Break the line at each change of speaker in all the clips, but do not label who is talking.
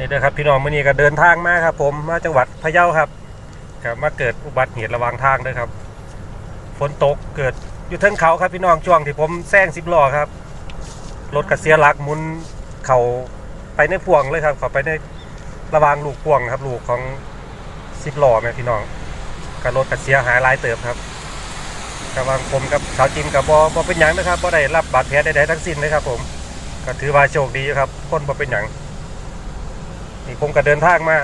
นี่เด้อครับพี่น้องมื่อนี้ก็เดินทางมาครับ ผมมาจังหวัดพะเยาครับก็มาเกิดอุบัติเหตุระหว่างทางด้อครับ ฝนตกเกิดอยู่เทิงเขาครับพี่น้องช่วงที่ผมแซงสิบล้อครับรถกระเสียหลักหมุนเข่าไปในพวงเลยครับ เขาไปในระหวางลูกพวงครับ ลูกของสิบล้อแม่พี่น้องกับรถกระเสียหายหลายเติบครับกำลังผมกับสาวจิมกับบอบอเป็นหยังนะครับบ่ได้รับบาดแผลใดๆทั้งสิ้นเลยครับ ผม ก็ถือว่าโชคดีครับคนบ่เป็นหยังี่ผมก็เดินทางมา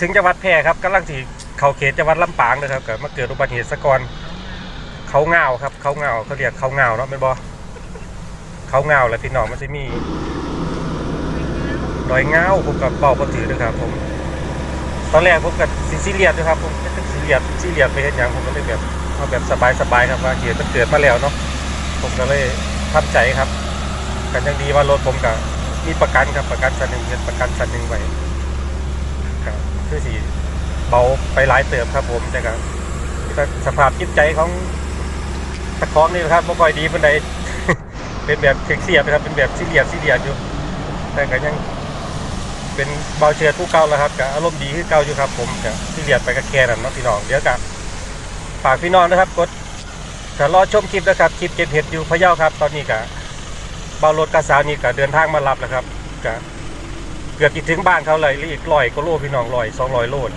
ถึงจังหวัดแพร่ครับกำลังที่เขาเขตจังหวัดลำปางเลยครับเกิดมาเกิดอุบัติเหตุซะก่อนเขาเงาครับ เขาเงาเขาเรียกเขาเงาเนาะเป็นบอเขาเงาแหละพี่น้องมันจะมีรอยเงาผมกับเป่าปถือนะครับ ผม ตอนแรกผมกับซีซีเรียสด้วยครับผมซีเรียสซีเรียสไปเห็นอย่างผมก็เลยแบบเอาแบบสบายๆครับว่าเหตุมันเกิดมาแล้วเนาะผมก็เลยทำใจครับกันยังดีว่ารถผมกับ มีประกันครับประกันสันหนึ่งเงินประกันสันหนึ่งไว้ครับคือสีเบาไปหลายเติบครับผมแต่ก็แต่สภาพจิตใจของตะคองนี่นะครับไม่ค่อยดีเป็นใดเป็นแบบเครียดเสียดนะครับเป็นแบบซีเรียสซีเรียสอยู่ แต่ก็ยังเป็นเบาเชือดผู้เก่าแล้วครับก็อารมณ์ดีคือเก่าอยู่ครับ ผมก็ซีเรียสไปกับแค่นั้นเนาะพี่น้องเดี๋ยวกับฝากพี่น้องนะครับกดจะรอชมคลิปนะครับคลิปเก็บเห็ดอยู่พะเยาครับ ตอนนี้ก็ เบารถกระสาวนี่ก็เดินทางมารับแล้วครับก็เกือบจะถึงบ้านเขาเลยอีกร้อยก็โลพี่น้องร้อยสองร้อยโลน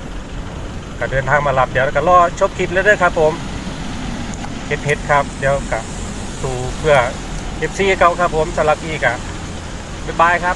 ก็เดินทางมารับเดี๋ยวก็รอชมคลิปเลยเด้อครับ ผมเฮ็ดเพชรครับ เดี๋ยวกับสู่เพื่อเอฟซีเขาครับผมสำหรับพี่กับบ๊ายบายครับ